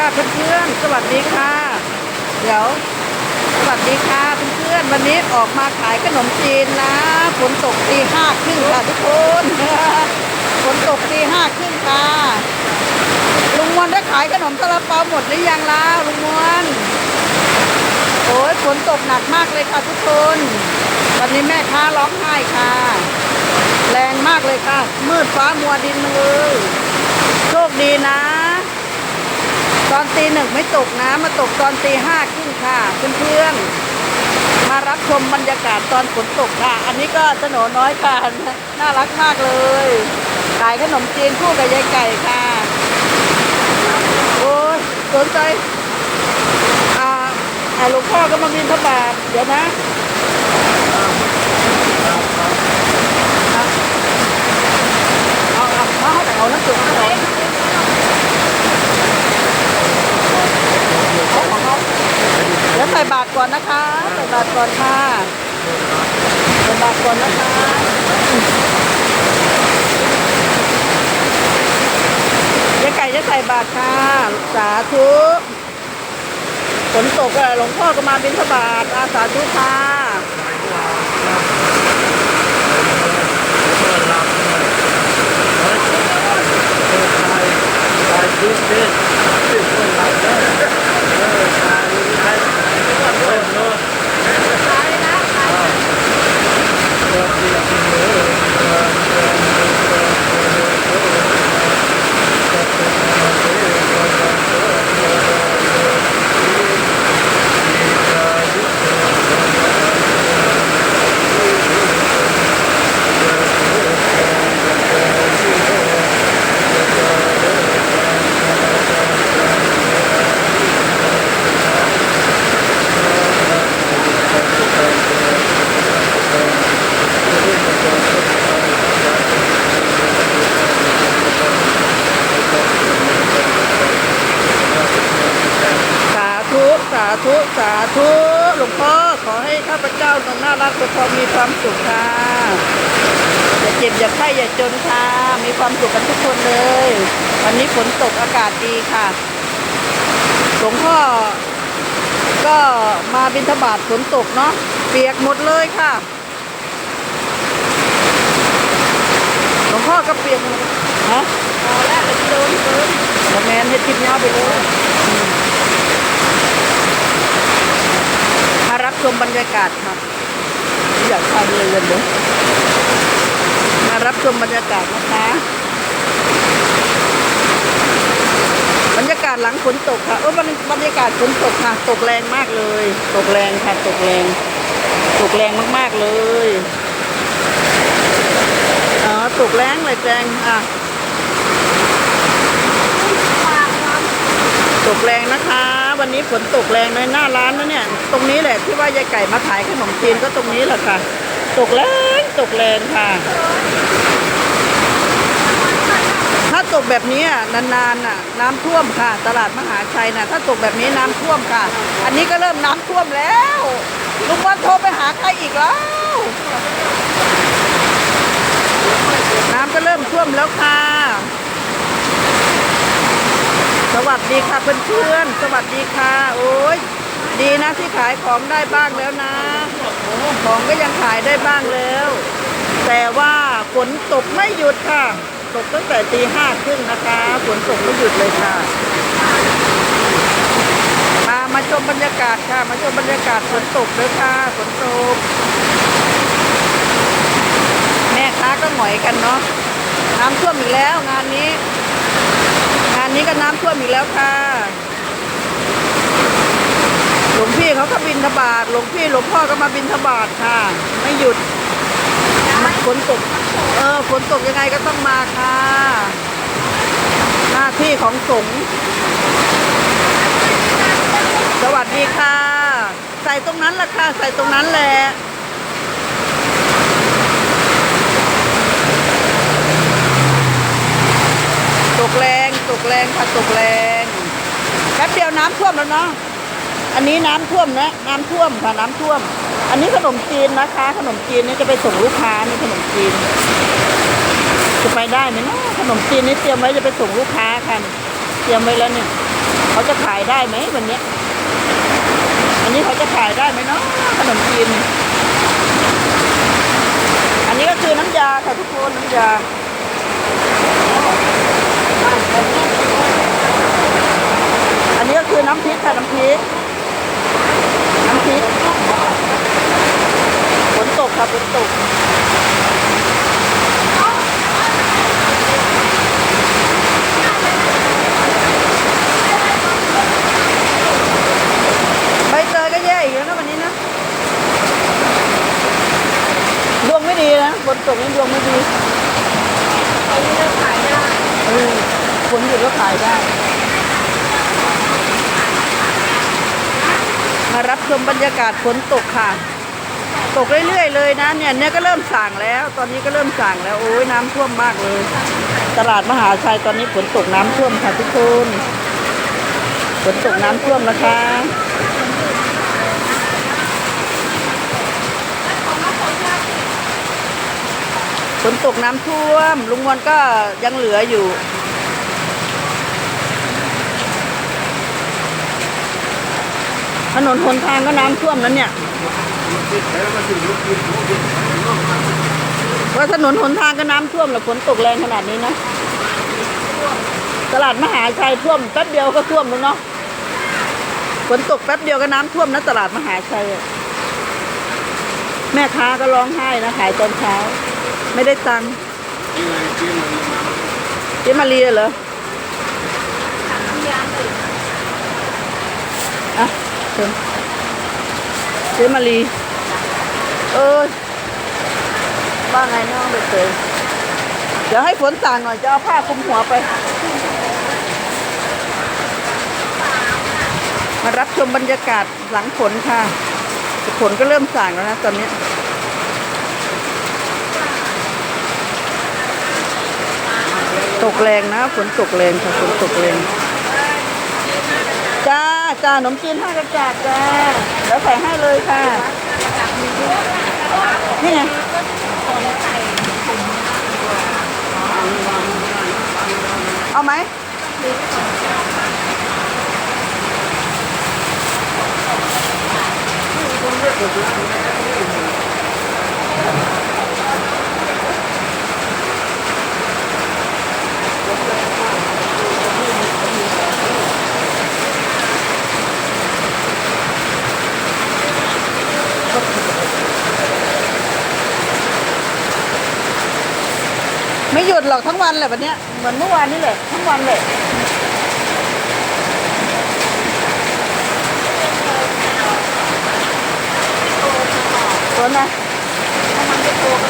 ค่ะเพื่อนๆ สวัสดีค่ะ เดี๋ยว สวัสดีค่ะเพื่อนๆ วันนี้ออกมาขายขนมจีนนะ ฝนตกตีห้าครึ่งค่ะทุกคน ฝนตกตีห้าครึ่งค่ะ ลุงมวนได้ขายขนมซาลาเปาหมดหรือยังล่ะลุงมวนโอ้ยฝนตกหนักมากเลยค่ะทุกคน วันนี้แม่ค้าร้องไห้ค่ะ แรงมากเลยค่ะ มืดฟ้ามัวดินมาเลย โชคดีนะ ตีหนึ่งไม่ตกนะ มาตกตอนตีห้าครึ่งค่ะเพื่อนๆมารับชมบรรยากาศตอนฝนตกค่ะ อันนี้ก็ถนนน้อยค่ะน่ารักมากเลยขายขนมจีนคู่กับยายไก่ค่ะโอ้ยสนใจอ่าหลวงพ่อก็มาบินทบาทเดี๋ยวนะเอาเอาเอาเอาเอาน้ำจุกเอาเอาของเขาเดี๋ยวใส่บาตร ก่อนนะคะใส่บาตรก่อนค่ะใส่บาตรก่อนนะคะยายไก่จะใส่บาตรค่ะ สาธุฝนตกอะหลวงพ่อก็มาบิณฑบาตอาสาธุค่ะสาธุสา ธุสาธุหลวงพ่อขอให้ข้าพเจ้าต้องน่ารักทุกคนมีความสุขค่ะอย่าเจ็บอย่าไข้อย่าจนค่ะ มีความสุขกันทุกคนเลย วันนี้ฝนตกอากาศดีค่ะ หลวงพ่อก็มาบิณฑบาตฝนตกเนาะเปียกหมดเลยค่ะหลวงพ่อก็เปียกหมดฮะพอแล้วไปโดนเกินแมนให้ทิพย์ยาวไปเลย มารับ ชมบรรยากาศค่ะ อยากทำเลยเลยนะมารับชมบรรยากาศนะคะ บรรยากาศหลังฝนตกค่ะเออบรรยากาศฝนตกค่ะ ตกแรงมากเลย ตกแรงค่ะ ตกแรง ตกแรงมากๆเลยอ๋อตกแรงเลยแจงอะตกแรงนะคะ วันนี้ฝนตกแรงในหน้าร้านนะเนี่ย ตรงนี้แหละที่ว่ายายไก่มาขายขนมจีนก็ตรงนี้แหละค่ะ ตกแรงตกแรงค่ะ ถ้าตกแบบนี้นานๆน่ะ น้ำท่วมค่ะ ตลาดมหาชัยน่ะ ถ้าตกแบบนี้น้ำท่วมค่ะ อันนี้ก็เริ่มน้ำท่วมแล้วลุงวันโทรไปหาใครอีกแล้ว น้ำก็เริ่มท่วมแล้วค่ะ สวัสดีค่ะเพื่อนๆสวัสดีค่ะ โอ้ย ดีนะที่ขายของได้บ้างแล้วนะ ของก็ยังขายได้บ้างแล้ว แต่ว่าฝนตกไม่หยุดค่ะ ตกตั้งแต่ตีห้าครึ่งนะคะฝนตกไม่หยุดเลยค่ะ มามาชมบรรยากาศค่ะ มาชมบรรยากาศฝนตกเลยค่ะฝนตก แม่ค้าก็หงอยกันเนาะน้ำท่วมอีกแล้วงานนี้ งานนี้ก็น้ำท่วมอีกแล้วค่ะ หลวงพี่ เขาก็บินทบาทหลวงพี่หลวงพ่อก็มาบินทบาทค่ะ ไม่หยุดมันฝนตก เออฝนตกยังไงก็ต้องมาค่ะ หน้าที่ของสงฆ์สวัสดีค่ะ ใส่ตรงนั้นละค่ะ ใส่ตรงนั้นแหละตกแรงตกแรงค่ะตกแรงแป๊บเดียวน้ำท่วมแล้วเนาะ อันนี้น้ำท่วมนะ น้ำท่วมค่ะน้ำท่วม อันนี้ขนมจีนนะคะ ขนมจีนนี่จะไปส่งลูกค้านี่ขนมจีน จะไปได้ไหมเนาะขนมจีนนี่เตรียมไว้จะไปส่งลูกค้าค่ะเตรียมไว้แล้วเนี่ยเขาจะขายได้ไหมวันนี้อันนี้เขาจะขายได้ไหมเนาะขนมจีน อันนี้ก็คือน้ำยาค่ะทุกคนน้ำยาอันนี้ก็คือน้ำพริกค่ะน้ำพริก ริกฝนตกค่ะฝนตกใบเตยก็แย่อีกแล้วนะวันนี้นะดวงไม่ดีนะฝนตกนี่ดวงไม่ดีอันนี้เราขายได้เออฝนหยุดก็ขายได้ มารับชมบรรยากาศฝนตกค่ะ ตกเรื่อยๆเลยนะเนี่ยเนี่ยก็เริ่มสั่งแล้ว ตอนนี้ก็เริ่มสั่งแล้วโอ้ยน้ำท่วมมากเลย ตลาดมหาชัยตอนนี้ฝนตกน้ำท่วมค่ะทุกคนฝนตกน้ำท่วมนะคะฝนตกน้ำท่วม ลุงมวลก็ยังเหลืออยู่ ถนนหนทางก็น้ำท่วมแล้วเนี่ยว่าถนนหนทางก็น้ำท่วมแล้วฝนตกแรงขนาดนี้นะตลาดมหาชัยท่วมแป๊บเดียวก็ท่วมแล้วเนาะฝนตกแป๊บเดียวก็น้ำท่วมนะตลาดมหาชัยแม่ค้าก็ร้องไห้นะขายตอนเช้า ไม่ได้ตังค์เจ๊มาเรียเหรออะเชิญเจ๊มารีเออว่าไงน้องเด็กเตยเดี๋ยวให้ฝนสั่งหน่อยจะเอาผ้าคลุมหัวไป มารับชมบรรยากาศหลังฝนค่ะฝนก็เริ่มสั่งแล้วนะตอนนี้ตกแรงนะฝนตกแรงค่ะฝนตกแรงจ้า จ้าขนมจีนห้ากระจาดจ้าแล้วใส่ให้เลยค่ะ นี่ไงเอาไหมไดหรอกทั้งวันแหละวันเนี้ยเหมือนเมื่อวานนี่แหละทั้งวันเลยตัวนะมันเป็นตัว